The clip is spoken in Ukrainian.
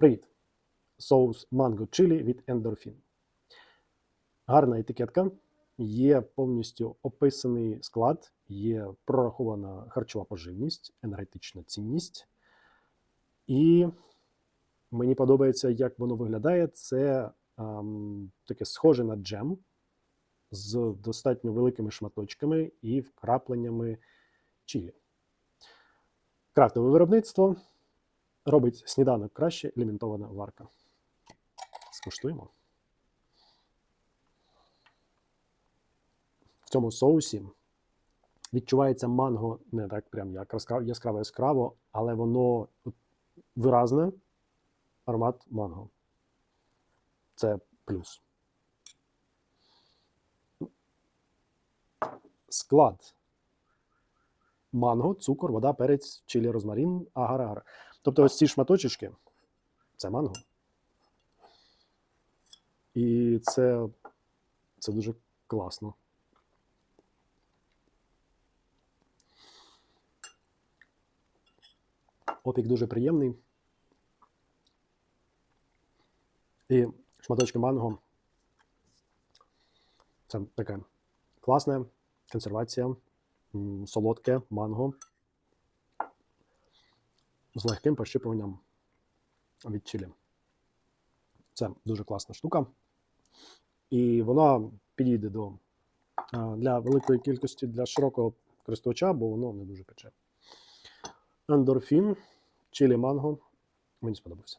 Привіт! Соус манго чилі від Endorphin. Гарна етикетка. Є повністю описаний склад, є прорахована харчова поживність, енергетична цінність. І мені подобається, як воно виглядає. Це ем, таке схоже на джем з достатньо великими шматочками і вкрапленнями чилі. Крафтове виробництво робить сніданок краще лімітована варка. Скуштуємо. В цьому соусі відчувається манго не так прям як яскраво яскраво, але воно виразне аромат манго. Це плюс. Склад манго, цукор, вода, перець, чилі, розмарин, агар-агар. Тобто ось ці шматочечки це манго. І це, це дуже класно. Опік дуже приємний. І шматочки манго. Це таке класне консервація, солодке манго з легким пощипуванням від чилі. Це дуже класна штука. І вона підійде до, для великої кількості для широкого користувача, бо воно не дуже пече. Ендорфін, чилі манго. Мені сподобався.